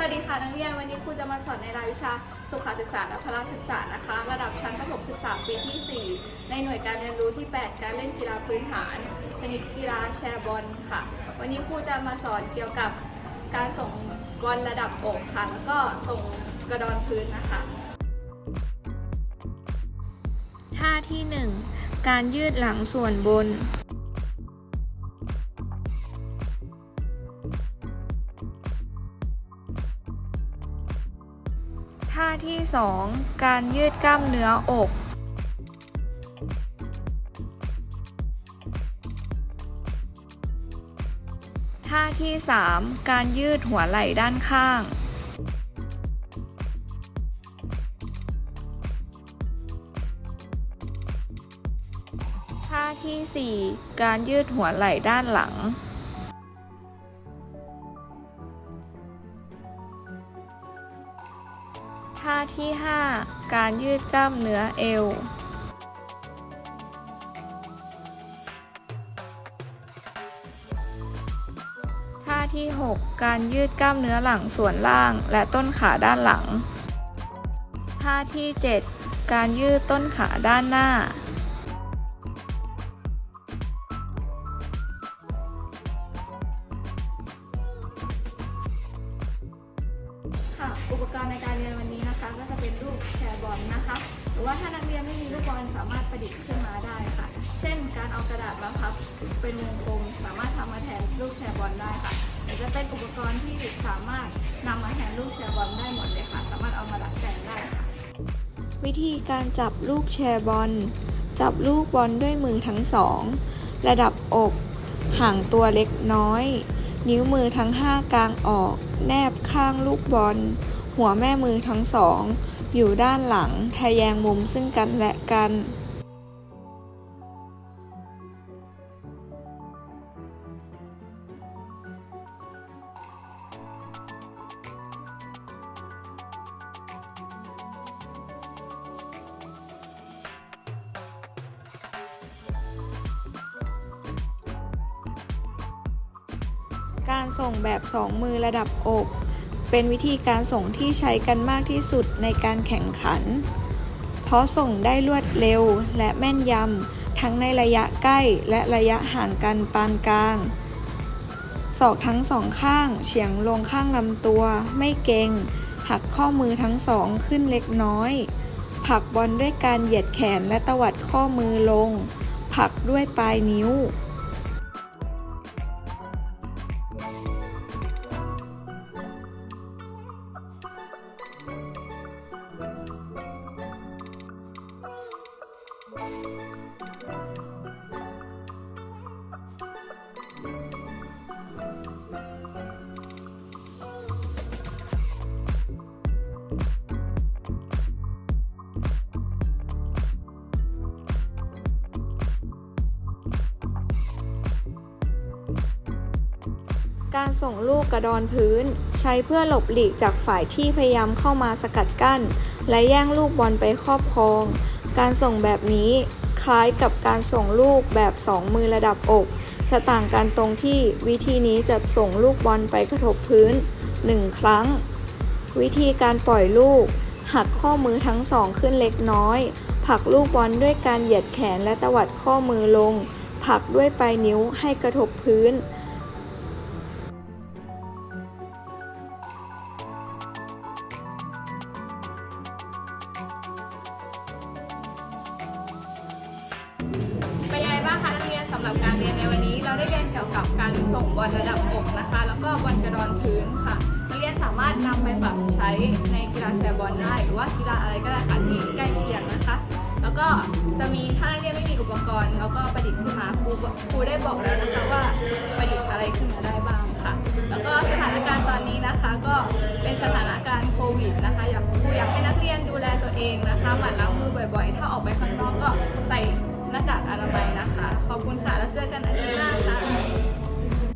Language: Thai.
วัสดีค่ะนักเรียนวันนี้ครูจะมาสอนในรายวิชาสุขศึกษาและพละศึกษานะคะ ระดับชั้นประถมศึกษาปีที่ 4 ในหน่วยการเรียนรู้ที่ 8 การเล่นกีฬาพื้นฐาน ชนิดกีฬาแชร์บอลค่ะ วันนี้ครูจะมาสอนเกี่ยวกับการส่งบอลระดับอกค่ะแล้วก็ส่งกระดอนพื้นนะคะท่าที่ 1 การยืดหลังส่วนบน ท่าที่ 2 การยืดกล้ามเนื้ออก ท่าที่ 3 การยืดหัวไหล่ด้านข้าง ท่าที่ 4 การยืดหัวไหล่ด้านหลัง ท่าที่ 5 การยืดกล้ามเนื้อเอว ท่าที่ 6 การยืดกล้ามเนื้อหลังส่วนล่างและต้นขาด้านหลัง ท่าที่ 7 การยืดต้นขาด้านหน้า ค่ะ อุปกรณ์ในการเรียนวันนี้นะคะ ก็จะเป็นลูกแชร์บอลนะคะ หรือว่าถ้านักเรียนไม่มีลูกบอลสามารถประดิษฐ์ขึ้นมาได้ค่ะ เช่น การเอากระดาษมาพับเป็นวงกลมสามารถทำมาแทนลูกแชร์บอลได้ค่ะหรือจะเป็นอุปกรณ์ที่สามารถนำมาแทนลูกแชร์บอลได้หมดเลยค่ะ สามารถเอามาดัดแปลงได้ค่ะ วิธีการจับลูกแชร์บอล จับลูกบอลด้วยมือทั้งสองระดับอก ห่างตัวเล็กน้อย นิ้วมือทั้งห้ากลางออก แนบข้างลูกบอล หัวแม่มือทั้งสอง อยู่ด้านหลังทะแยงมุมซึ่งกันและกัน การส่งแบบสองมือระดับอก เป็นวิธีการส่งที่ใช้กันมากที่สุดในการแข่งขัน เพราะส่งได้รวดเร็วและแม่นยำทั้งในระยะใกล้และระยะห่างกันปานกลางศอกทั้งสองข้างเฉียงลงข้างลำตัว ไม่เกร็งหักข้อมือทั้งสองขึ้นเล็กน้อยผลักบอลด้วยการเหยียดแขนและตวัดข้อมือลงผลักด้วยปลายนิ้ว การส่งลูกกระดอนพื้น ใช้เพื่อหลบหลีกจากฝ่ายที่พยายามเข้ามาสกัดกั้น และแย่งลูกบอลไปครอบครอง การส่งแบบนี้คล้ายกับการส่งลูกแบบสองมือระดับอกจะต่างกันตรงที่วิธีนี้จะส่งลูกบอลไปกระทบพื้น 1 ครั้ง วิธีการปล่อยลูก หักข้อมือทั้งสองขึ้นเล็กน้อยผลักลูกบอลด้วยการเหยียดแขนและตวัดข้อมือลงผลักด้วยปลายนิ้วให้กระทบพื้น รับการเรียนในวันนี้เราได้เรียนเกี่ยวกับการส่งบอลระดับอกนะคะ แล้วก็บอลกระดอนพื้นค่ะนักเรียนสามารถนำไปปรับใช้ในกีฬาแชร์บอลได้ หรือว่ากีฬาอะไรก็ได้ค่ะที่ใกล้เคียงนะคะ แล้วก็จะมีถ้านักเรียนไม่มีอุปกรณ์แล้วก็ประดิษฐ์ขึ้นมาครูครูได้บอกแล้วนะคะว่าประดิษฐ์อะไรขึ้นมาได้บ้างค่ะ แล้วก็สถานการณ์ตอนนี้นะคะก็เป็นสถานการณ์โควิดนะคะอยากครูอยากให้นักเรียนดูแลตัวเองนะคะหมั่นล้างมือบ่อย ๆ ถ้าออกไปข้างนอกก็ใส่ หน้ากากอนามัยนะคะ ขอบคุณค่ะ แล้วเจอกันอาทิตย์หน้าค่ะ